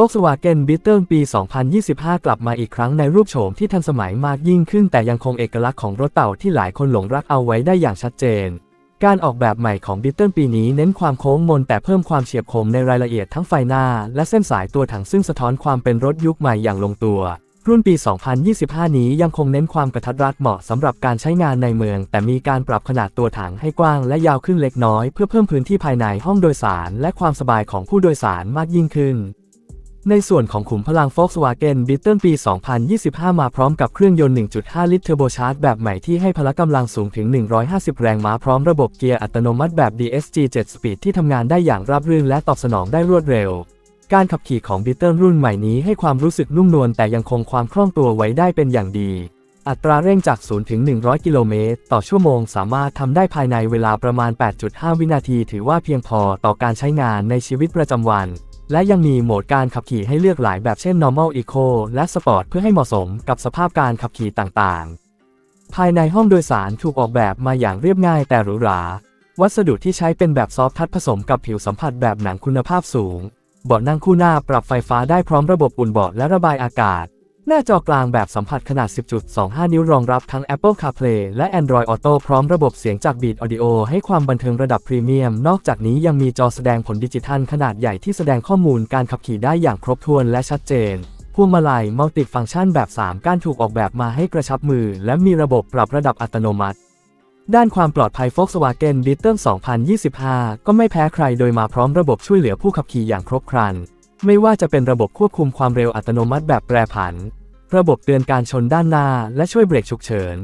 Volkswagen Beetle ปี 2025 กลับมาอีกครั้งในรูปโฉมที่ทันสมัยมากยิ่งขึ้น แต่ยังคงเอกลักษณ์ของรถเต่าที่หลายคนหลงรักเอาไว้ได้อย่างชัดเจน การออกแบบใหม่ของ Beetle ปีนี้เน้นความโค้งมนแต่เพิ่มความเฉียบคมในรายละเอียดทั้งไฟหน้า และเส้นสายตัวถังซึ่งสะท้อนความเป็นรถยุคใหม่อย่างลงตัว รุ่นปี 2025 นี้ยังคงเน้นความกระทัดรัดเหมาะสำหรับการใช้งานในเมือง แต่มีการปรับขนาดตัวถังให้กว้างและยาวขึ้นเล็กน้อย เพื่อเพิ่มพื้นที่ภายในห้องโดยสาร และความสบายของผู้โดยสารมากยิ่งขึ้น ในส่วนของขุมพลัง Volkswagen Beetle ปี 2025 มาพร้อมกับเครื่องยนต์ 1.5 ลิตรเทอร์โบชาร์จแบบใหม่ที่ให้พละกำลังสูงถึง 150 แรงม้าพร้อมระบบเกียร์อัตโนมัติแบบ DSG 7 Speed ที่ทำงานได้อย่างราบรื่นและตอบสนองได้รวดเร็ว การขับขี่ของ Beetle รุ่นใหม่นี้ให้ความรู้สึกนุ่มนวลแต่ยังคงความคล่องตัวไว้ได้เป็นอย่างดี อัตราเร่งจาก 0 ถึง 100 กิโลเมตร ต่อชั่วโมง สามารถทำได้ภายในเวลาประมาณ 8.5 วินาที ถือว่าเพียงพอต่อการใช้งานในชีวิตประจำวัน และยังมีโหมดการขับขี่ให้เลือกหลายแบบเช่น normal eco และ sport เพื่อให้เหมาะสมกับสภาพการขับขี่ต่างๆ ภายในห้องโดยสารถูกออกแบบมาอย่างเรียบง่ายแต่หรูหรา วัสดุที่ใช้เป็นแบบซอฟทัชผสมกับผิวสัมผัสแบบหนังคุณภาพสูง เบาะนั่งคู่หน้าปรับไฟฟ้าได้พร้อมระบบอุ่นเบาะและระบายอากาศ หน้าจอกลางแบบสัมผัสขนาด 10.25 นิ้วรองรับทั้ง Apple CarPlay และ Android Auto พร้อมระบบเสียงจาก Beat Audio ให้ความบันเทิงระดับพรีเมียม นอกจากนี้ยังมีจอแสดงผลดิจิทัลขนาดใหญ่ที่แสดงข้อมูลการขับขี่ได้อย่างครบถ้วนและชัดเจน พวงมาลัยมัลติฟังก์ชันแบบ 3ก้านถูกออกแบบมาให้กระชับมือ และมีระบบปรับระดับอัตโนมัติด้านความปลอดภัย Volkswagen Beetle 2025 ก็ไม่แพ้ใครโดยมาพร้อมระบบช่วยเหลือผู้ขับขี่อย่างครบครัน ไม่ว่าจะเป็นระบบควบคุมความเร็วอัตโนมัติแบบแปรผัน ระบบเตือนการชนด้านหน้า และช่วยเบรกฉุกเฉิน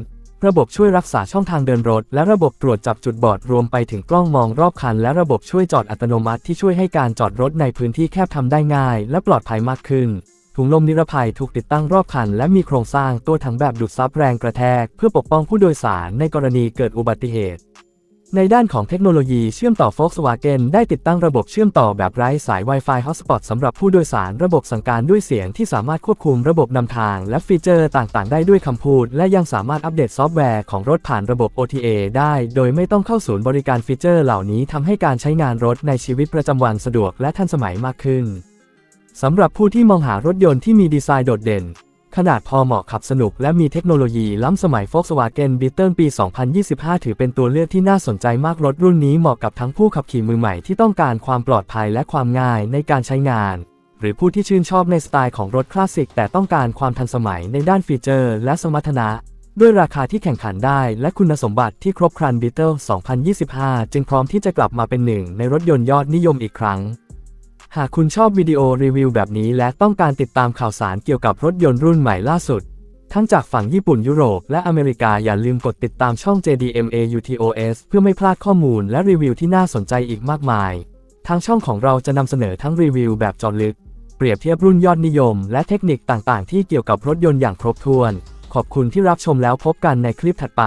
ระบบช่วยรักษาช่องทางเดินรถ และระบบตรวจจับจุดบอดรวมไปถึงกล้องมองรอบคัน และระบบช่วยจอดอัตโนมัติที่ช่วยให้การจอดรถในพื้นที่แคบทำได้ง่าย และปลอดภัยมากขึ้น ถุงลมนิรภัยถูกติดตั้งรอบคัน และมีโครงสร้างตัวถังแบบดูดซับแรงกระแทก เพื่อปกป้องผู้โดยสารในกรณีเกิดอุบัติเหตุ ในด้านของเทคโนโลยีเชื่อมต่อ Volkswagen ได้ติดตั้งระบบเชื่อมต่อแบบไร้สาย Wi-Fi Hotspot สำหรับผู้โดยสารระบบสั่งการด้วยเสียงที่สามารถควบคุมระบบนำทาง และฟีเจอร์ต่างๆ ได้ด้วยคำพูด และยังสามารถอัปเดตซอฟต์แวร์ของรถผ่านระบบ OTA ได้ โดยไม่ต้องเข้าศูนย์บริการฟีเจอร์เหล่านี้ทำให้การใช้งานรถในชีวิตประจำวันสะดวกและทันสมัยมากขึ้นสำหรับผู้ที่มองหารถยนต์ที่มีดีไซน์โดดเด่น ขนาดพอเหมาะขับสนุกและมีเทคโนโลยีล้ำสมัย Volkswagen Beetle ปี 2025 ถือเป็นตัวเลือกที่น่าสนใจมากรถรุ่นนี้เหมาะกับทั้งผู้ขับขี่มือใหม่ที่ต้องการความปลอดภัยและความง่ายในการใช้งาน หรือผู้ที่ชื่นชอบในสไตล์ของรถคลาสสิก แต่ต้องการความทันสมัยในด้านฟีเจอร์ และสมรรถนะ ด้วยราคาที่แข่งขันได้และคุณสมบัติที่ครบครัน Beetle 2025 จึงพร้อมที่จะกลับมาเป็นหนึ่งในรถยนต์ยอดนิยมอีกครั้ง หากคุณชอบวิดีโอรีวิวแบบนี้และต้องการติดตามข่าวสารเกี่ยวกับรถยนต์รุ่นใหม่ล่าสุด ทั้งจากฝั่งญี่ปุ่นยุโรปและอเมริกาอย่าลืมกดติดตามช่อง JDMA UTOS เพื่อไม่พลาดข้อมูลและรีวิวที่น่าสนใจอีกมากมาย ทางช่องของเราจะนำเสนอทั้งรีวิวแบบจอลึก เปรียบเทียบรุ่นยอดนิยม และเทคนิคต่างๆ ที่เกี่ยวกับรถยนต์อย่างครบถ้วน ขอบคุณที่รับชมแล้วพบกันในคลิปถัดไป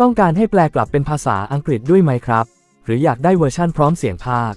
ต้องการให้แปลกลับเป็นภาษาอังกฤษด้วยไหมครับ หรืออยากได้เวอร์ชั่นพร้อมเสียงภาค